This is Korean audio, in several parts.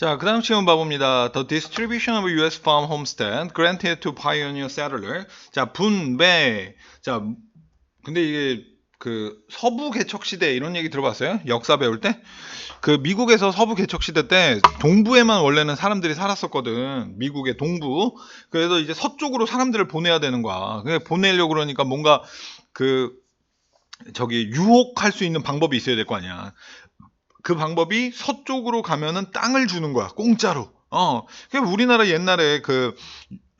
자, 그 다음 시험 봐봅니다. The distribution of U.S. farm homestead granted to pioneer settler. 자, 분배. 자, 근데 이게 그 서부 개척 시대 이런 얘기 들어봤어요? 역사 배울 때? 그 미국에서 서부 개척 시대 때 동부에만 원래는 사람들이 살았었거든. 미국의 동부. 그래서 이제 서쪽으로 사람들을 보내야 되는 거야. 그래 보내려고 그러니까 뭔가 그 저기 유혹할 수 있는 방법이 있어야 될 거 아니야. 그 방법이 서쪽으로 가면은 땅을 주는 거야. 공짜로. 어. 그 우리나라 옛날에 그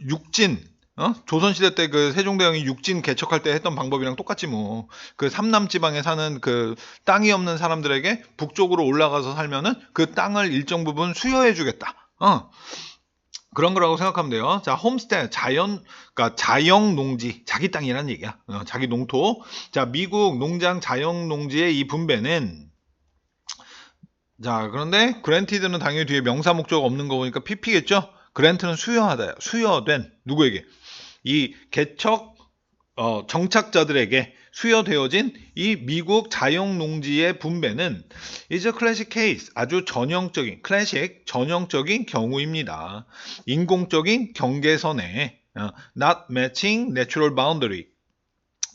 육진 어? 조선시대 때 그 세종대왕이 육진 개척할 때 했던 방법이랑 똑같지 뭐. 그 삼남 지방에 사는 그 땅이 없는 사람들에게 북쪽으로 올라가서 살면은 그 땅을 일정 부분 수여해 주겠다. 어. 그런 거라고 생각하면 돼요. 자, 홈스테 자연, 그러니까 자영 농지, 자기 땅이라는 얘기야. 어, 자기 농토. 자, 미국 농장 자영 농지의 이 분배는 자, 그런데 그랜티드는 당연히 뒤에 명사 목적 없는 거 보니까 PP겠죠? 그랜트는 수여하다, 수여된 누구에게? 이 개척 어, 정착자들에게 수여되어진 이 미국 자영 농지의 분배는 a classic case 아주 전형적인 클래식 전형적인 경우입니다. 인공적인 경계선에 어, not matching natural boundary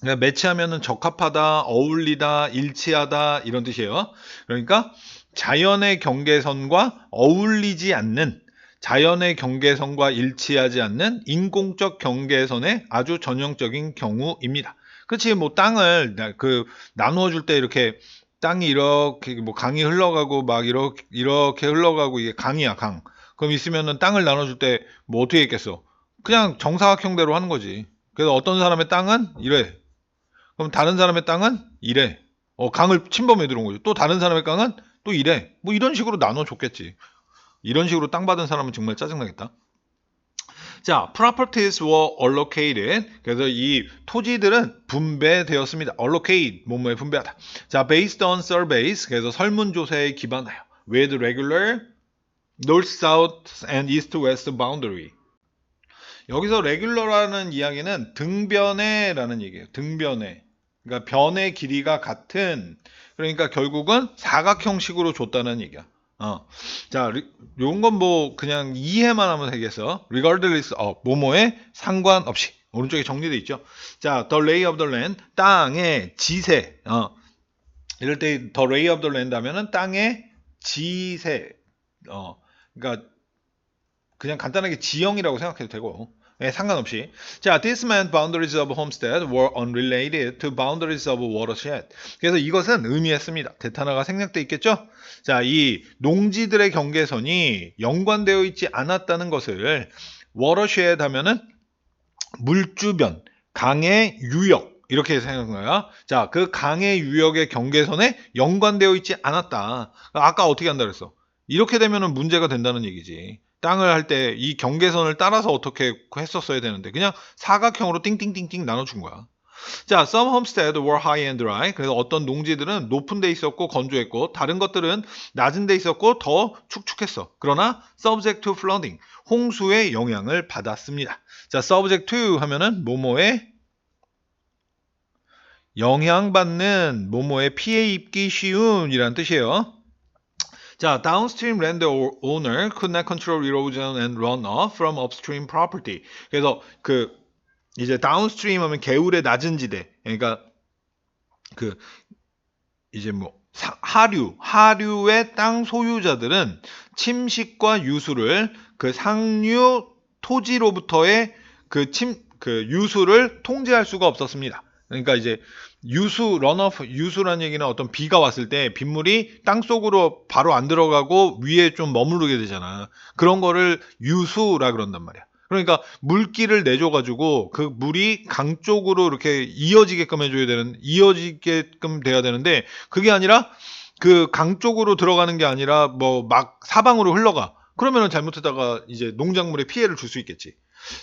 그러니까 매치하면은 적합하다, 어울리다, 일치하다 이런 뜻이에요. 그러니까 자연의 경계선과 어울리지 않는 자연의 경계선과 일치하지 않는 인공적 경계선의 아주 전형적인 경우입니다. 그렇지 뭐 땅을 나- 그 나누어 줄 때 이렇게 땅이 이렇게 뭐 강이 흘러가고 막 이렇게 이렇게 흘러가고 이게 강이야 강. 그럼 있으면은 땅을 나눠 줄 때 뭐 어떻게 했겠어? 그냥 정사각형대로 하는 거지. 그래서 어떤 사람의 땅은 이래. 그럼 다른 사람의 땅은 이래. 어, 강을 침범해 들어온 거죠. 또 다른 사람의 땅은 또 이래. 뭐 이런 식으로 나눠 줬겠지. 이런 식으로 땅 받은 사람은 정말 짜증나겠다. 자, properties were allocated. 그래서 이 토지들은 분배되었습니다. allocate, 뭐뭐에 분배하다. 자, based on surveys. 그래서 설문조사에 기반하여. with regular north, south, and east, west boundary. 여기서 regular라는 이야기는 등변에라는 얘기예요. 등변에. 그러니까 변의 길이가 같은 그러니까 결국은 사각 형식으로 줬다는 얘기야. 어. 자, 리- 요런 건 뭐 그냥 이해만 하면 되겠어. regardless of 뭐뭐에 상관없이 오른쪽에 정리돼 있죠. 자, the lay of the land 땅의 지세. 어. 이럴 때 the lay of the land 하면은 땅의 지세. 어. 그러니까 그냥 간단하게 지형이라고 생각해도 되고. 예, 상관없이. 자, this meant boundaries of homestead were unrelated to boundaries of watershed. 그래서 이것은 의미했습니다. 대탄화가 생략돼 있겠죠? 자, 이 농지들의 경계선이 연관되어 있지 않았다는 것을 watershed 하면은 물주변, 강의 유역 이렇게 거야. 자, 그 강의 유역의 경계선에 연관되어 있지 않았다. 아까 어떻게 한다 그랬어? 이렇게 되면은 문제가 된다는 얘기지. 땅을 할 때 이 경계선을 따라서 어떻게 했었어야 되는데 그냥 사각형으로 띵띵띵띵 나눠준 거야. 자, some homestead were high and dry. 그래서 어떤 농지들은 높은 데 있었고 건조했고 다른 것들은 낮은 데 있었고 더 축축했어. 그러나 subject to flooding, 홍수의 영향을 받았습니다. 자, subject to 하면은 뭐뭐에 영향받는 뭐뭐에 피해 입기 쉬운이라는 뜻이에요. 자, downstream land owner could not control erosion and runoff from upstream property. 그래서 그 이제 downstream 하면 개울의 낮은 지대. 그러니까 그 이제 뭐 사- 하류, 하류의 땅 소유자들은 침식과 유수를 그 상류 토지로부터의 그 침, 그 유수를 통제할 수가 없었습니다. 그러니까 이제 유수, 런오프, 유수라는 얘기는 어떤 비가 왔을 때 빗물이 땅 속으로 바로 안 들어가고 위에 좀 머무르게 되잖아. 그런 거를 유수라 그런단 말이야. 그러니까 물기를 내줘 가지고 그 물이 강 쪽으로 이렇게 이어지게끔 해줘야 되는, 이어지게끔 돼야 되는데 그게 아니라 그 강 쪽으로 들어가는 게 아니라 뭐 막 사방으로 흘러가. 그러면은 잘못하다가 이제 농작물에 피해를 줄 수 있겠지.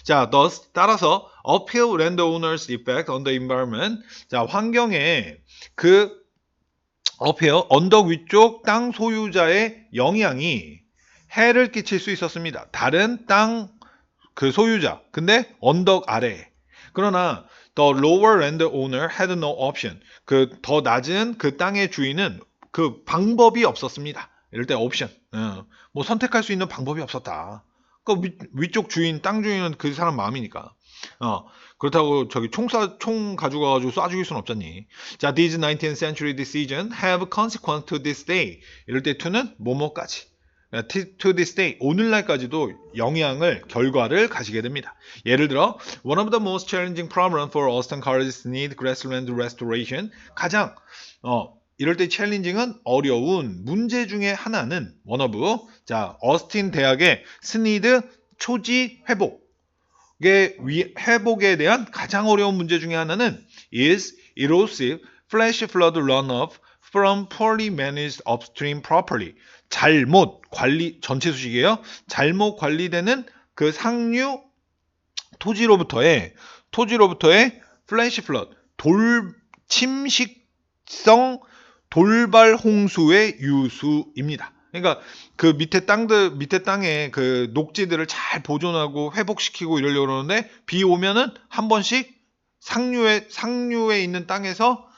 자, thus 따라서 uphill landowners effect on the environment. 자, 환경에 그 uphill 언덕 위쪽 땅 소유자의 영향이 해를 끼칠 수 있었습니다. 다른 땅 그 소유자. 근데 언덕 아래. 그러나 the lower landowner had no option. 그 더 낮은 그 땅의 주인은 그 방법이 없었습니다. 이럴 때 옵션. 예, 뭐 선택할 수 있는 방법이 없었다. 그 위, 위쪽 주인, 땅 주인은 그 사람 마음이니까. 어, 그렇다고 저기 총 쏴, 총 가져가가지고 쏴 죽일 순 없잖니. 자, these 19th century decisions have consequence to this day. 이럴 때 to는 뭐뭐까지. 예, to this day. 오늘날까지도 영향을, 결과를 가지게 됩니다. 예를 들어, one of the most challenging problems for Austin College's need grassland restoration. 가장, 어, 이럴 때 챌린징은 어려운 문제 중에 하나는 of, 자, 어스틴 대학의 스니드 초지 회복. 의 위- 회복에 대한 가장 어려운 문제 중에 하나는 is erosive flash flood runoff from poorly managed upstream properly. 잘못 관리 전체 수식이에요. 잘못 관리되는 그 상류 토지로부터의 토지로부터의 플래시 플러드 돌 침식성 돌발 홍수의 유수입니다. 그러니까 그 밑에 땅들 밑에 땅에 그 녹지들을 잘 보존하고 회복시키고 이러려고 그러는데 비 오면은 한 번씩 상류에 상류에 있는 땅에서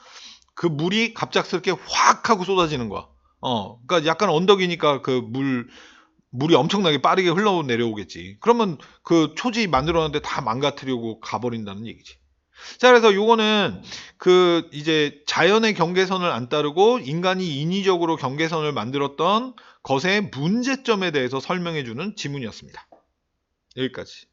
그 물이 갑작스럽게 확 하고 쏟아지는 거야. 어, 그러니까 약간 언덕이니까 그 물 물이 엄청나게 빠르게 흘러 내려오겠지. 그러면 그 초지 만들어놨는데 다 망가뜨리고 가버린다는 얘기지. 자, 그래서 요거는 그 이제 자연의 경계선을 안 따르고 인간이 인위적으로 경계선을 만들었던 것의 문제점에 대해서 설명해 주는 지문이었습니다. 여기까지.